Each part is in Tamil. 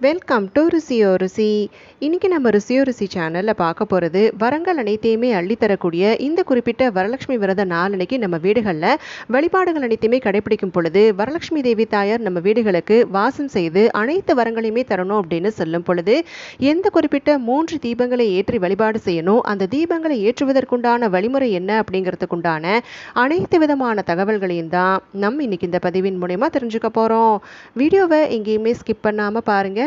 வெல்கம் டு ருசியோ ருசி இன்றைக்கி நம்ம ருசியோ ருசி சேனலில் பார்க்க போகிறது வரங்கள் அனைத்தையுமே அள்ளித்தரக்கூடிய இந்த குறிப்பிட்ட வரலட்சுமி விரத நாளன்னைக்கு நம்ம வீடுகளில் வழிபாடுகள் அனைத்தையுமே கடைபிடிக்கும் பொழுது வரலட்சுமி தேவி தாயார் நம்ம வீடுகளுக்கு வாசம் செய்து அனைத்து வரங்களையுமே தரணும் அப்படின்னு சொல்லும் பொழுது எந்த குறிப்பிட்ட மூன்று தீபங்களை ஏற்றி வழிபாடு செய்யணும் அந்த தீபங்களை ஏற்றுவதற்குண்டான வழிமுறை என்ன அப்படிங்கிறதுக்குண்டான அனைத்து விதமான தகவல்களையும் தான் நம்ம இன்னைக்கு இந்த பதிவின் மூலயமா தெரிஞ்சுக்க போகிறோம் வீடியோவை எங்கேயுமே ஸ்கிப் பண்ணாமல் பாருங்கள்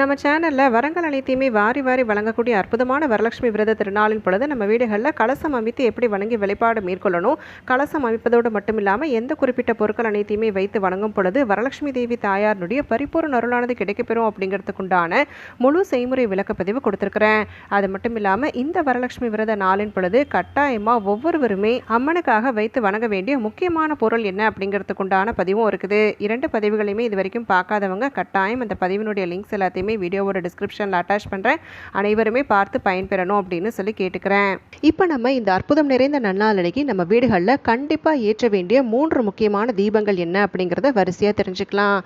நம்ம சேனலில் வரங்கள் அனைத்தையுமே வாரி வாரி வழங்கக்கூடிய அற்புதமான வரலட்சுமி விரத திருநாளின் பொழுது நம்ம வீடுகளில் கலசம் அமைத்து எப்படி வணங்கி வழிபாடு மேற்கொள்ளணும் கலசம் அமைப்பதோடு மட்டும் இல்லாமல் எந்த குறிப்பிட்ட பொருட்கள் அனைத்தையுமே வைத்து வணங்கும் பொழுது வரலட்சுமி தேவி தாயாருடைய பரிபூர்ண அருளானது கிடைக்கப்பெறும் அப்படிங்கிறதுக்குண்டான முழு செய்முறை விளக்கப்பதிவு கொடுத்துருக்குறேன். அது மட்டும் இல்லாமல் இந்த வரலட்சுமி விரத நாளின் பொழுது கட்டாயமாக ஒவ்வொருவருமே அம்மனுக்காக வைத்து வணங்க வேண்டிய முக்கியமான பொருள் என்ன அப்படிங்கிறதுக்குண்டான பதிவும் இருக்குது. இரண்டு பதிவுகளையுமே இது வரைக்கும் பார்க்காதவங்க கட்டாயம் அந்த பதிவினுடைய லிங்க்ஸ் எல்லாத்தையுமே வீடியோவோட டிஸ்கிரிப்ஷனில் அட்டாச் பண்ணுறேன் அனைவருமே பார்த்து பயன்பெறணும் அப்படின்னு சொல்லி கேட்டுக்கிறேன். இப்போ நம்ம இந்த அற்புதம் நிறைந்த நன்னாளனைக்கு நம்ம வீடுகளில் கண்டிப்பாக ஏற்ற வேண்டிய மூன்று முக்கியமான தீபங்கள் என்ன அப்படிங்கிறத வரிசையாக தெரிஞ்சுக்கலாம்.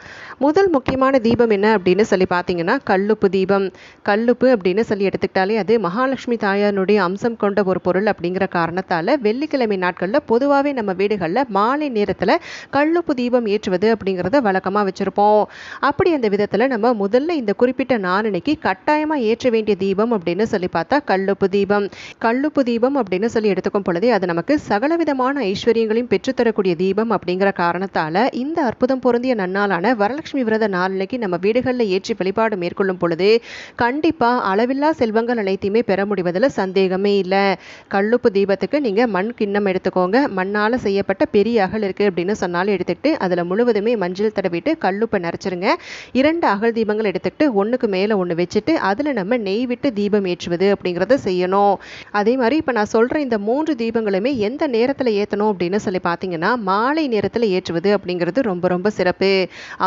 முதல் முக்கியமான தீபம் என்ன அப்படின்னு சொல்லி பார்த்தீங்கன்னா கல்லுப்பு தீபம். கல்லுப்பு அப்படின்னு சொல்லி எடுத்துக்கிட்டாலே அது மகாலட்சுமி தாயாருடைய அம்சம் கொண்ட ஒரு பொருள் அப்படிங்கிற காரணத்தால் வெள்ளிக்கிழமை நாட்களில் பொதுவாகவே நம்ம வீடுகளில் மாலை நேரத்தில் கல்லுப்பு தீபம் ஏற்றுவது அப்படிங்கிறத வழக்கமாக வச்சுருப்போம். அப்படி அந்த விதத்தில் நம்ம முதல்ல இந்த குறி குறிப்பிட்ட நாளனைக்கு கட்டாயமாக ஏற்ற வேண்டிய தீபம் அப்படின்னு சொல்லி பார்த்தா கல்லுப்பு தீபம். கல்லுப்பு தீபம் அப்படின்னு சொல்லி எடுத்துக்கும் பொழுதே அது நமக்கு சகலவிதமான ஐஸ்வர்யங்களையும் பெற்றுத்தரக்கூடிய தீபம் அப்படிங்கிற காரணத்தால் இந்த அற்புதம் பொருந்திய நன்னாளான வரலட்சுமி விரத நாளனைக்கு நம்ம வீடுகளில் ஏற்றி வழிபாடு மேற்கொள்ளும் பொழுது கண்டிப்பாக அளவில்லா செல்வங்கள் அனைத்தையுமே பெற முடிவதில் சந்தேகமே இல்லை. கல்லுப்பு தீபத்துக்கு நீங்கள் மண் கிண்ணம் எடுத்துக்கோங்க. மண்ணால் செய்யப்பட்ட பெரிய அகல் இருக்குது அப்படின்னு சொன்னாலும் எடுத்துக்கிட்டு அதில் முழுவதுமே மஞ்சள் தடவிட்டு கல்லுப்பை நிறச்சிருங்க இரண்டு அகல் தீபங்கள் எடுத்துக்கிட்டு ஒன்றுக்கு மேலே ஒன்று வச்சுட்டு அதில் நம்ம நெய் விட்டு தீபம் ஏற்றுவது அப்படிங்கிறத செய்யணும். அதே மாதிரி இப்போ நான் சொல்கிற இந்த மூன்று தீபங்களுமே எந்த நேரத்தில் ஏற்றணும் அப்படின்னு சொல்லி பார்த்தீங்கன்னா மாலை நேரத்தில் ஏற்றுவது அப்படிங்கிறது ரொம்ப ரொம்ப சிறப்பு.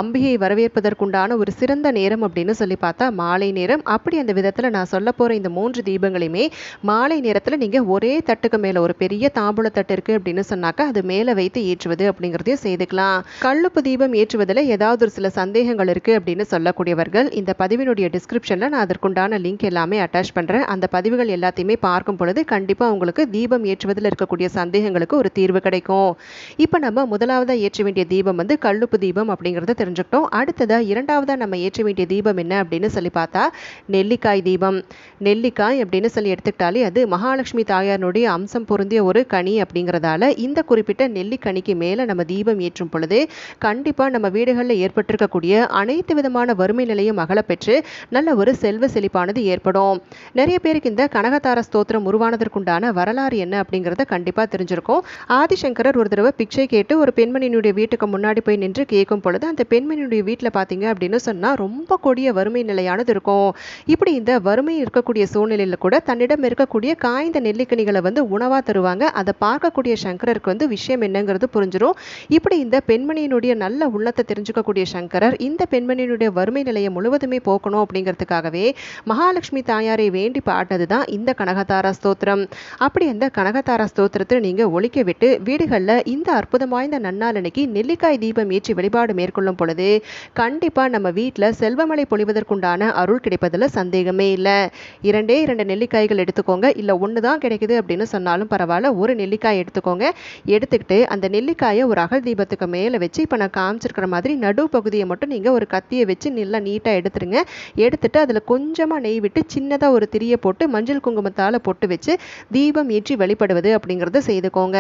அம்பிகை வரவேற்பதற்குண்டான ஒரு சிறந்த நேரம் அப்படின்னு சொல்லி பார்த்தா மாலை நேரம். அப்படி அந்த விதத்தில் நான் சொல்ல போகிற இந்த மூன்று தீபங்களையுமே மாலை நேரத்தில் நீங்கள் ஒரே தட்டுக்கு மேலே ஒரு பெரிய தாம்பூல தட்டு இருக்குது அப்படின்னு சொன்னாக்கா அது மேலே வைத்து ஏற்றுவது அப்படிங்கிறதையும் செய்துக்கலாம். கல்லுப்பு தீபம் ஏற்றுவதில் ஏதாவது ஒரு சில சந்தேகங்கள் இருக்குது அப்படின்னு சொல்லக்கூடியவர்கள் இந்த பதிவினுடைய டிஸ்கிரிப்ஷனில் நான் அதற்குண்டான லிங்க் எல்லாமே அட்டாச் பண்ணுறேன் அந்த பதிவுகள் எல்லாத்தையுமே பார்க்கும் பொழுது கண்டிப்பாக உங்களுக்கு தீபம் ஏற்றுவதில் இருக்கக்கூடிய சந்தேகங்களுக்கு ஒரு தீர்வு கிடைக்கும். இப்போ நம்ம முதலாவதாக ஏற்ற வேண்டிய தீபம் வந்து கல்லுப்பு தீபம் அப்படிங்கிறத தெரிஞ்சுக்கிட்டோம். அடுத்ததாக இரண்டாவதாக நம்ம ஏற்ற வேண்டிய தீபம் என்ன அப்படின்னு சொல்லி பார்த்தா நெல்லிக்காய் தீபம். நெல்லிக்காய் அப்படின்னு சொல்லி எடுத்துக்கிட்டாலே அது மகாலட்சுமி தாயாருடைய அம்சம் பொருந்திய ஒரு கனி அப்படிங்கிறதால இந்த குறிப்பிட்ட நெல்லிக்கனிக்கு மேலே நம்ம தீபம் ஏற்றும் பொழுது கண்டிப்பாக நம்ம வீடுகளில் ஏற்பட்டிருக்கக்கூடிய அனைத்து விதமான வறுமை நிலையும் அகல பெற்று நல்ல ஒரு செல்வ செழிப்பானது ஏற்படும். நிறைய பேருக்கு இந்த கனகதார ஸ்தோத்திரம் உருவானதற்குண்டான வரலாறு என்ன அப்படிங்கிறத கண்டிப்பாக தெரிஞ்சிருக்கும். ஆதிசங்கரர் ஒரு தடவை பிச்சை கேட்டு ஒரு பெண்மணியினுடைய வீட்டுக்கு முன்னாடி போய் நின்று கேட்கும் பொழுது அந்த பெண்மணியினுடைய வீட்டில் பார்த்தீங்க அப்படின்னு சொன்னால் ரொம்ப கொடிய வறுமை நிலையானது இருக்கும். இப்படி இந்த வறுமை இருக்கக்கூடிய சூழ்நிலையில் கூட தன்னிடம் இருக்கக்கூடிய காய்ந்த நெல்லிக்கனிகளை வந்து உணவாக தருவாங்க. அதை பார்க்கக்கூடிய சங்கரருக்கு வந்து விஷயம் என்னங்கிறது புரிஞ்சிடும் இப்படி இந்த பெண்மணியினுடைய நல்ல உள்ளத்தை தெரிஞ்சுக்கக்கூடிய சங்கரர் இந்த பெண்மணியினுடைய வறுமை நிலையை முழுவதுமே போக்கணும் அப்படிங்கிறதுக்காகவே மகாலட்சுமி தாயாரை வேண்டி பாடினது தான் இந்த கனகதாரா ஸ்தோத்திரம். அப்படி அந்த கனகதாரா ஸ்தோத்திரத்தை நீங்கள் ஒழிக்க விட்டு வீடுகளில் இந்த அற்புதம் வாய்ந்த நன்னாளனைக்கு நெல்லிக்காய் தீபம் ஏற்றி வழிபாடு மேற்கொள்ளும் பொழுது கண்டிப்பாக நம்ம வீட்டில் செல்வமழை பொழிவதற்குண்டான அருள் கிடைப்பதில் சந்தேகமே இல்லை. இரண்டே இரண்டு நெல்லிக்காய்கள் எடுத்துக்கோங்க. இல்லை ஒன்று தான் கிடைக்குது அப்படின்னு சொன்னாலும் பரவாயில்ல. ஒரு நெல்லிக்காய் எடுத்துக்கோங்க. எடுத்துக்கிட்டு அந்த நெல்லிக்காயை ஒரு அகல் தீபத்துக்கு மேலே வச்சு இப்போ நான் காமிச்சிருக்கிற மாதிரி நடு பகுதியை மட்டும் நீங்கள் ஒரு கத்தியை வச்சு நல்லா நீட்டாக எடுத்துருங்க. எடுத்துட்டு அதில் கொஞ்சமாக நெய் விட்டு சின்னதாக ஒரு திரியை போட்டு மஞ்சள் குங்குமத்தால் பொட்டு வச்சு தீபம் ஏற்றி வழிபடுவது அப்படிங்கிறத செய்துக்கோங்க.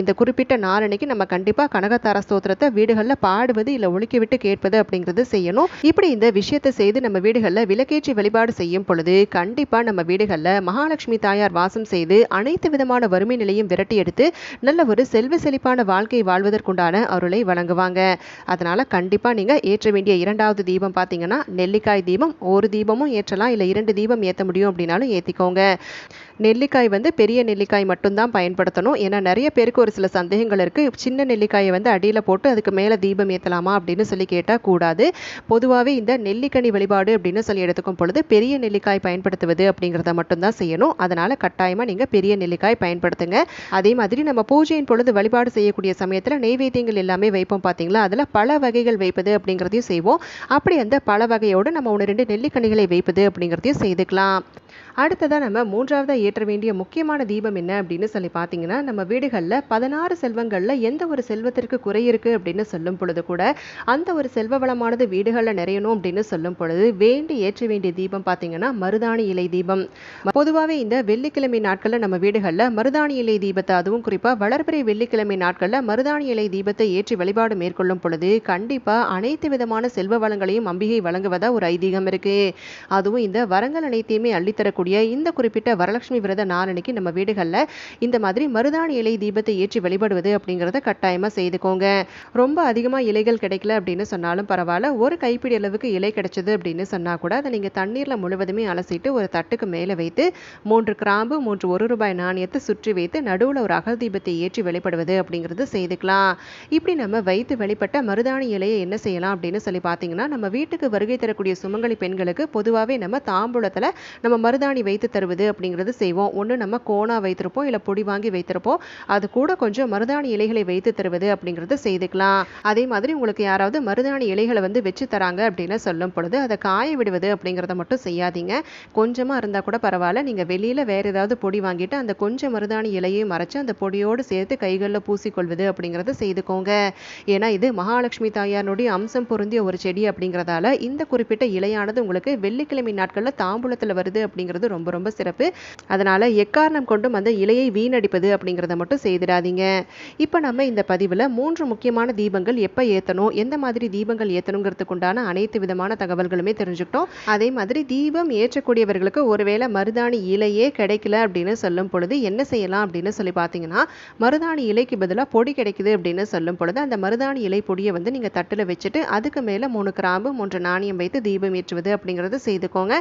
இந்த குறிப்பிட்ட நாளனைக்கு நம்ம கண்டிப்பாக கனகதார ஸ்தோத்திரத்தை வீடுகளில் பாடுவது இல்லை ஒழிக்க விட்டு கேட்பது அப்படிங்கிறது செய்யணும். இப்படி இந்த விஷயத்தை செய்து நம்ம வீடுகளில் விளக்கேற்றி வழிபாடு செய்யும் பொழுது கண்டிப்பாக நம்ம வீடுகளில் மகாலட்சுமி தாயார் வாசம் செய்து அனைத்து விதமான வறுமை நிலையும் விரட்டி எடுத்து நல்ல ஒரு செல்வ செழிப்பான வாழ்க்கை வாழ்வதற்குண்டான அருளை வழங்குவாங்க. அதனால் கண்டிப்பாக நீங்கள் ஏற்ற வேண்டிய இரண்டாவது தீபம் பார்த்தீங்கன்னா நெல்லி நெல்லிக்காய் தீபம் ஒரு தீபமும் ஏற்றலாம். இல்லை இரண்டு தீபம் ஏற்ற முடியும் அப்படின்னாலும் ஏற்றிக்கோங்க நெல்லிக்காய் வந்து பெரிய நெல்லிக்காய் மட்டும்தான் பயன்படுத்தணும். ஏன்னா நிறைய பேருக்கு ஒரு சில சந்தேகங்கள் இருக்குது சின்ன நெல்லிக்காயை வந்து அடியில் போட்டு அதுக்கு மேலே தீபம் ஏற்றலாமா அப்படின்னு சொல்லி கேட்டால் கூடாது. பொதுவாகவே இந்த நெல்லிக்கனி வழிபாடு அப்படின்னு சொல்லி எடுத்துக்கும் பொழுது பெரிய நெல்லிக்காய் பயன்படுத்துவது அப்படிங்கிறத மட்டும்தான் செய்யணும். அதனால் கட்டாயமாக நீங்கள் பெரிய நெல்லிக்காய் பயன்படுத்துங்க. அதே மாதிரி நம்ம பூஜையின் பொழுது வழிபாடு செய்யக்கூடிய சமயத்தில் நெய்வேத்தியங்கள் எல்லாமே வைப்போம் பார்த்தீங்களா அதில் பல வகைகள் வைப்பது அப்படிங்கிறதையும் செய்வோம். அப்படி அந்த பல வகையோடு நம்ம ஒன்று ரெண்டு நெல்லிக்கனிகளை வைப்பது அப்படிங்கிறதையும் செய்துக்கலாம். அடுத்ததாக நம்ம மூன்றாவதாக ஏற்ற வேண்டிய முக்கியமான தீபம் என்ன அப்படின்னு சொல்லி பார்த்தீங்கன்னா நம்ம வீடுகளில் பதினாறு செல்வங்களில் எந்த ஒரு செல்வத்திற்கு குறை இருக்குது அப்படின்னு சொல்லும் பொழுது கூட அந்த ஒரு செல்வ வளமானது வீடுகளில் நிறையணும் அப்படின்னு சொல்லும் பொழுது வேண்டி ஏற்ற வேண்டிய தீபம் பார்த்தீங்கன்னா மருதாணி இலை தீபம். பொதுவாகவே இந்த வெள்ளிக்கிழமை நாட்களில் நம்ம வீடுகளில் மருதாணி இலை தீபத்தை அதுவும் குறிப்பாக வளர்பிறை வெள்ளிக்கிழமை நாட்களில் மருதாணி இலை தீபத்தை ஏற்றி வழிபாடு மேற்கொள்ளும் பொழுது கண்டிப்பாக அனைத்து விதமான செல்வ வளங்களையும் அம்பிகை வழங்குவதாக ஒரு ஐதீகம் இருக்குது அதுவும் இந்த வரங்கள் அனைத்தையுமே அள்ளித்தரக்கூடிய இந்த குறிப்பிட்ட வரலட்சுமி விரத நாளன்னைக்கு நம்ம வீடுகளில் இந்த மாதிரி மருதாணி இலை தீபத்தை ஏற்றி வழிபடுவது அப்படிங்கிறத கட்டாயமாக செய்துக்கோங்க. ரொம்ப அதிகமாக இலைகள் கிடைக்கல அப்படின்னு சொன்னாலும் பரவாயில்ல. ஒரு கைப்பிடி அளவுக்கு இலை கிடைச்சது அப்படின்னு சொன்னால் கூட அதை நீங்கள் தண்ணீரில் முழுவதுமே அலசிட்டு ஒரு தட்டுக்கு மேலே வைத்து மூன்று கிராம்பு மூன்று ஒரு ரூபாய் நாணயத்தை சுற்றி வைத்து நடுவில் ஒரு அகல் தீபத்தை ஏற்றி வெளிப்படுவது அப்படிங்கிறது செய்துக்கலாம். இப்படி நம்ம வைத்து வெளிப்பட்ட மருதாணி இலையை என்ன செய்யலாம் அப்படின்னு சொல்லி பார்த்தீங்கன்னா நம்ம வீட்டுக்கு வருகை தரக்கூடிய சுமங்கலி பெண்களுக்கு பொதுவாகவே நம்ம தாம்பூலத்தில் நம்ம மருதாணி வைத்து தருவது அப்படிங்கிறது செய்வோம். ஒன்று நம்ம கோணா வைத்திருப்போம் இல்லை பொடி வாங்கி வைத்திருப்போம். அது கூட கொஞ்சம் மருதாணி இலைகளை வைத்து தருவது அப்படிங்கிறது செய்துக்கலாம். அதே மாதிரி உங்களுக்கு யாராவது மருதாணி இலைகளை வந்து வச்சு தராங்க அப்படின்னு சொல்லும் பொழுது அதை காய விடுவது அப்படிங்கிறத மட்டும் செய்யாதீங்க. கொஞ்சமாக இருந்தால் கூட பரவாயில்ல. நீங்கள் வெளியில் வேறு ஏதாவது பொடி வாங்கிட்டு அந்த கொஞ்சம் மருதாணி இலையை மறைச்சு அந்த பொடியோடு சேர்த்து கைகளில் பூசிக்கொள்வது அப்படிங்கிறத செய்துக்கோங்க. ஏன்னா இது மகாலட்சுமி தாயாருடைய அம்சம் பொருந்திய ஒரு செடி அப்படிங்கிறதால இந்த குறிப்பிட்ட இலையானது உங்களுக்கு வெள்ளிக்கிழமை நாட்களில் தாம்பூலத்தில் வருது அப்படிங்கிறது ரொம்ப ரொம்ப சிறப்பு. அதனால் எக்காரணம் கொண்டும் அந்த இலையை வீணடிப்பது அப்படிங்கிறத மட்டும் செய்திடாதீங்க. இப்போ நம்ம இந்த பதிவில் மூன்று முக்கியமான தீபங்கள் எப்போ ஏற்றணும் எந்த மாதிரி தீபங்கள் ஏற்றணுங்கிறதுக்குண்டான அனைத்து விதமான தகவல்களுமே தெரிஞ்சுக்கிட்டோம். அதே மாதிரி தீபம் ஏற்றக்கூடியவர்களுக்கு ஒருவேளை மருதாணி இலையே கிடைக்கல அப்படின்னு சொல்லும் பொழுது என்ன செய்யலாம் அப்படின்னு சொல்லி பார்த்தீங்கன்னா மருதாணி இலைக்கு பதிலாக பொடி கிடைக்குது அப்படின்னு சொல்லும் பொழுது அந்த மருதாணி இலை பொடியை வந்து நீங்கள் தட்டில் வச்சுட்டு அதுக்கு மேலே மூணு கிராம்பு மூன்று நாணயம் வைத்து தீபம் ஏற்றுவது அப்படிங்கிறது செய்துக்கோங்க.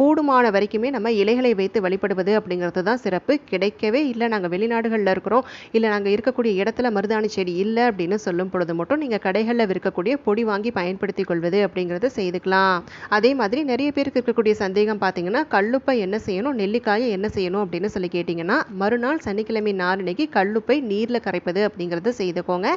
கூடுமான வரைக்குமே நம்ம இலைகளை வைத்து வழிபடுவது அப்படிங்கிறது தான் சிறப்பு. கிடைக்கவே இல்லை நாங்கள் வெளிநாடுகளில் இருக்கிறோம். இல்லை நாங்கள் இருக்கக்கூடிய இடத்துல மருதாணி செடி இல்லை அப்படின்னு சொல்லும் பொழுது மட்டும் நீங்கள் கடைகளில் விற்கக்கூடிய பொடி வாங்கி பயன்படுத்தி கொள்வது அப்படிங்கிறத செய்துக்கலாம். அதே மாதிரி நிறைய பேருக்கு இருக்கக்கூடிய சந்தேகம் பார்த்தீங்கன்னா கல்லுப்பை என்ன செய்யணும் நெல்லிக்காயை என்ன செய்யணும் அப்படின்னு சொல்லி கேட்டிங்கன்னா மறுநாள் சனிக்கிழமை நாரணிக்கு கல்லுப்பை நீரில் கரைப்பது அப்படிங்கிறத செய்துக்கோங்க.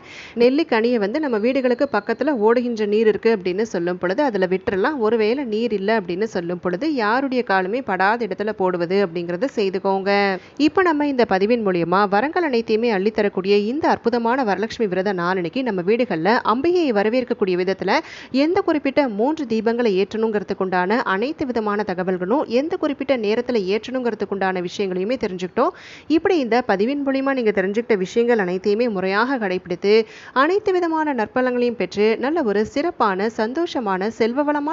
நெல்லிக்கனியை வந்து நம்ம வீடுகளுக்கு பக்கத்தில் ஓடுகின்ற நீர் இருக்குது அப்படின்னு சொல்லும் பொழுது அதில் விட்டுறலாம். ஒருவேளை நீர் இல்லை அப்படின்னு சொல்லும் பொழுது யாருடைய காலுமே படாத இடத்துல போடுவது அப்படிங்கிறத செய்துக்கோங்க. இப்போ நம்ம இந்த பதிவின் மூலியமா வரங்கள் அனைத்தையுமே அள்ளித்தரக்கூடிய இந்த அற்புதமான வரலட்சுமி விரத நாளனைக்கு நம்ம வீடுகளில் அம்பிகையை வரவேற்கக்கூடிய விதத்தில் எந்த குறிப்பிட்ட மூன்று தீபங்களை ஏற்றணுங்கிறதுக்குண்டான அனைத்து விதமான தகவல்களும் எந்த குறிப்பிட்ட நேரத்தில் ஏற்றணுங்கிறதுக்குண்டான விஷயங்களையுமே தெரிஞ்சுக்கிட்டோம். இப்படி இந்த பதிவின் மூலியமா நீங்கள் தெரிஞ்சுக்கிட்ட விஷயங்கள் அனைத்தையுமே முறையாக கடைபிடித்து அனைத்து விதமான நற்பலங்களையும் பெற்று நல்ல ஒரு சிறப்பான சந்தோஷமான செல்வவளமான